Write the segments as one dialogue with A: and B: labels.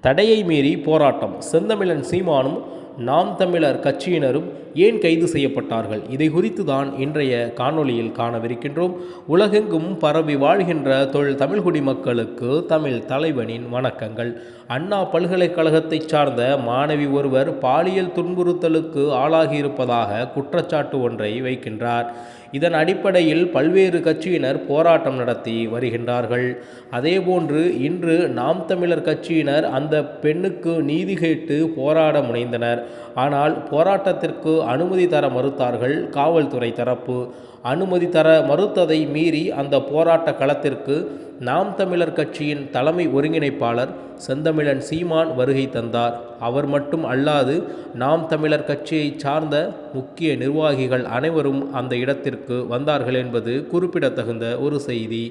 A: தடையை மீறி போராட்டம். செந்தமிழன் சீமானும் நாம் தமிழர் கட்சியினரும் ஏன் கைது செய்யப்பட்டார்கள்? இதை குறித்து தான் இன்றைய காணொளியில் காணவிருக்கின்றோம். உலகெங்கும் பரவி வாழ்கின்ற தொழில் தமிழ்குடி மக்களுக்கு தமிழ் தலைவனின் வணக்கங்கள். அண்ணா பல்கலைக்கழகத்தைச் சார்ந்த மாணவி ஒருவர் பாலியல் துன்புறுத்தலுக்கு ஆளாகியிருப்பதாக குற்றச்சாட்டு ஒன்றை வைக்கின்றார். இதன் அடிப்படையில் பல்வேறு கட்சியினர் போராட்டம் நடத்தி வருகின்றார்கள். அதேபோன்று இன்று நாம் தமிழர் கட்சியினர் அந்த பெண்ணுக்கு நீதி கேட்டு போராட முனைந்தனர். ஆனால் போராட்டத்திற்கு அனுமதி தர மறுத்தார்கள். காவல்துறை தரப்பு அனுமதி தர மறுத்ததை மீறி அந்த போராட்ட களத்திற்கு நாம் தமிழர் கட்சியின் தலைமை ஒருங்கிணைப்பாளர் செந்தமிழன் சீமான் வருகை தந்தார். அவர் மட்டும் அல்லாது நாம் தமிழர் கட்சியைச் சார்ந்த முக்கிய நிர்வாகிகள் அனைவரும் அந்த இடத்திற்கு வந்தார்கள் என்பது குறிப்பிடத்தகுந்த ஒரு செய்தி.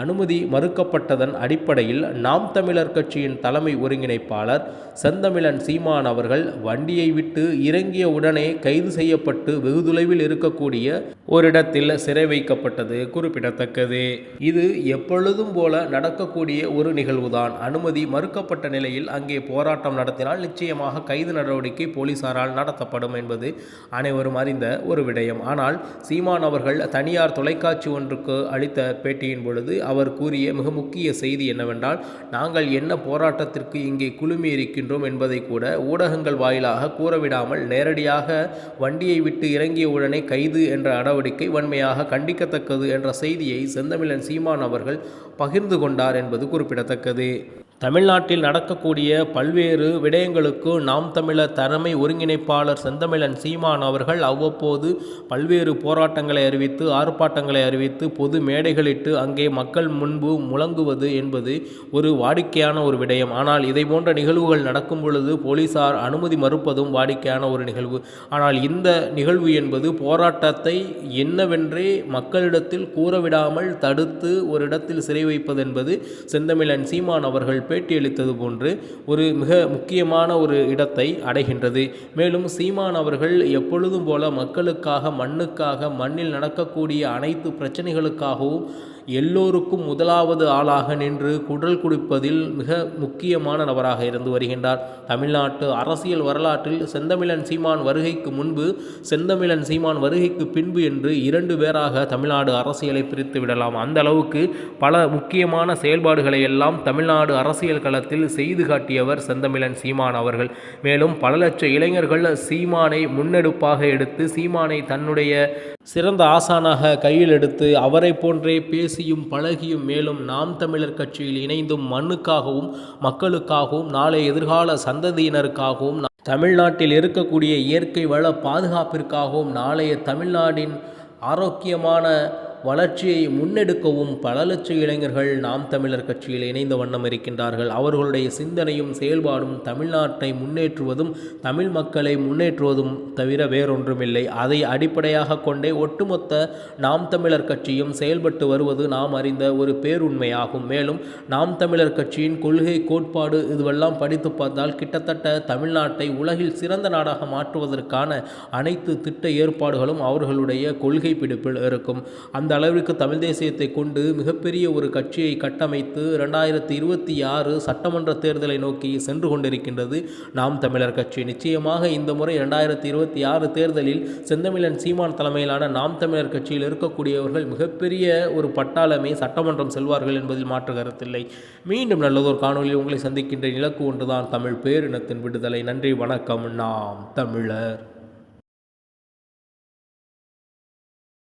A: அனுமதி மறுக்கப்பட்டதன் அடிப்படையில் நாம் தமிழர் கட்சியின் தலைமை ஒருங்கிணைப்பாளர் செந்தமிழன் சீமான் அவர்கள் வண்டியை விட்டு இறங்கிய உடனே கைது செய்யப்பட்டு வெகு தொலைவில் இருக்கக்கூடிய ஓரிடத்தில் சிறை வைக்கப்பட்டது குறிப்பிடத்தக்கது. இது எப்பொழுதும் போல நடக்கக்கூடிய ஒரு நிகழ்வுதான். அனுமதி மறுக்கப்பட்ட நிலையில் அங்கே போராட்டம் நடத்தினால் நிச்சயமாக கைது நடவடிக்கை போலீசாரால் நடத்தப்படும் என்பது அனைவரும் அறிந்த ஒரு விடயம். ஆனால் சீமான் அவர்கள் தனியார் தொலைக்காட்சி ஒன்றுக்கு அளித்த பேட்டியின் பொழுது அவர் கூறிய மிக முக்கிய செய்தி என்னவென்றால் நாங்கள் என்ன போராட்டத்திற்கு இங்கே குழுமி இருக்கின்றோம் என்பதை கூட ஊடகங்கள் வாயிலாக கூறவிடாமல் நேரடியாக வண்டியை விட்டு இறங்கிய உடனே கைது என்ற நடவடிக்கை வன்மையாக கண்டிக்கத்தக்கது என்ற செய்தியை செந்தமிழன் சீமான் அவர்கள் பகிர்ந்து கொண்டார் என்பது குறிப்பிடத்தக்கது. தமிழ்நாட்டில் நடக்கக்கூடிய பல்வேறு விடயங்களுக்கு நாம் தமிழர் தலைமை ஒருங்கிணைப்பாளர் செந்தமிழன் சீமான் அவர்கள் அவ்வப்போது பல்வேறு போராட்டங்களை அறிவித்து ஆர்ப்பாட்டங்களை அறிவித்து பொது மேடைகளிட்டு அங்கே மக்கள் முன்பு முழங்குவது என்பது ஒரு வாடிக்கையான ஒரு விடயம். ஆனால் இதை போன்ற நிகழ்வுகள் நடக்கும் பொழுது போலீசார் அனுமதி மறுப்பதும் வாடிக்கையான ஒரு நிகழ்வு. ஆனால் இந்த நிகழ்வு என்பது போராட்டத்தை என்னவென்றே மக்களிடத்தில் கூறவிடாமல் தடுத்து ஒரு இடத்தில் சிறை வைப்பது என்பது செந்தமிழன் சீமான் அவர்கள் பேட்டியளித்தது போன்று ஒரு மிக முக்கியமான ஒரு இடத்தை அடைகின்றது. மேலும் சீமான் அவர்கள் எப்பொழுதும் போல மக்களுக்காக மண்ணுக்காக மண்ணில் நடக்கக்கூடிய அனைத்து பிரச்சனைகளுக்காகவும் எல்லோருக்கும் முதலாவது ஆளாக நின்று குடல் குடிப்பதில் மிக முக்கியமான நபராக இருந்து வருகின்றார். தமிழ்நாட்டு அரசியல் வரலாற்றில் செந்தமிழன் சீமான் வருகைக்கு முன்பு செந்தமிழன் சீமான் வருகைக்கு பின்பு என்று இரண்டு பேராக தமிழ்நாடு அரசியலை பிரித்து விடலாம். அந்த அளவுக்கு பல முக்கியமான செயல்பாடுகளை எல்லாம் தமிழ்நாடு அரசியல் களத்தில் செய்து காட்டியவர் செந்தமிழன் சீமான் அவர்கள். மேலும் பல லட்ச இளைஞர்கள் சீமானை முன்னெடுப்பாக எடுத்து சீமானை தன்னுடைய சிறந்த ஆசானாக கையில் எடுத்து அவரை போன்றே பேசி பேசியும் பழகியும் மேலும் நாம் தமிழர் கட்சியில் இணைந்தும் மண்ணுக்காகவும் மக்களுக்காகவும் நாளை எதிர்கால சந்ததியினருக்காகவும் தமிழ்நாட்டில் இருக்கக்கூடிய இயற்கை வள பாதுகாப்பிற்காகவும் நாளைய தமிழ்நாட்டின் ஆரோக்கியமான வளர்ச்சியை முன்னெடுக்கவும் பல லட்ச இளைஞர்கள் நாம் தமிழர் கட்சியில் இணைந்த வண்ணம் இருக்கின்றார்கள். அவர்களுடைய சிந்தனையும் செயல்பாடும் தமிழ்நாட்டை முன்னேற்றுவதும் தமிழ் மக்களை முன்னேற்றுவதும் தவிர வேறொன்றுமில்லை. அதை அடிப்படையாக கொண்டே ஒட்டுமொத்த நாம் தமிழர் கட்சியும் செயல்பட்டு வருவது நாம் அறிந்த ஒரு பேருண்மையாகும். மேலும் நாம் தமிழர் கட்சியின் கொள்கை கோட்பாடு இதுவெல்லாம் படித்து பார்த்தால் கிட்டத்தட்ட தமிழ்நாட்டை உலகில் சிறந்த நாடாக மாற்றுவதற்கான அனைத்து திட்ட ஏற்பாடுகளும் அவர்களுடைய கொள்கை பிடிப்பில் இருக்கும். அந்த அளவிற்கு தமிழ் தேசியத்தை கொண்டு மிகப்பெரிய ஒரு கட்சியை கட்டமைத்து ரெண்டாயிரத்தி இருபத்தி ஆறு சட்டமன்ற தேர்தலை நோக்கி சென்று கொண்டிருக்கின்றது நாம் தமிழர் கட்சி. நிச்சயமாக இந்த முறை ரெண்டாயிரத்தி இருபத்தி ஆறு தேர்தலில் செந்தமிழன் சீமான் தலைமையிலான நாம் தமிழர் கட்சியில் இருக்கக்கூடியவர்கள் மிகப்பெரிய ஒரு பட்டாளமே சட்டமன்றம் செல்வார்கள் என்பதில் மாற்று கருத்தில்லை. மீண்டும் நல்லதொரு காணொலியில் உங்களை சந்திக்கின்ற இலக்கு ஒன்றுதான் தமிழ் பேரினத்தின் விடுதலை. நன்றி வணக்கம். நாம் தமிழர்.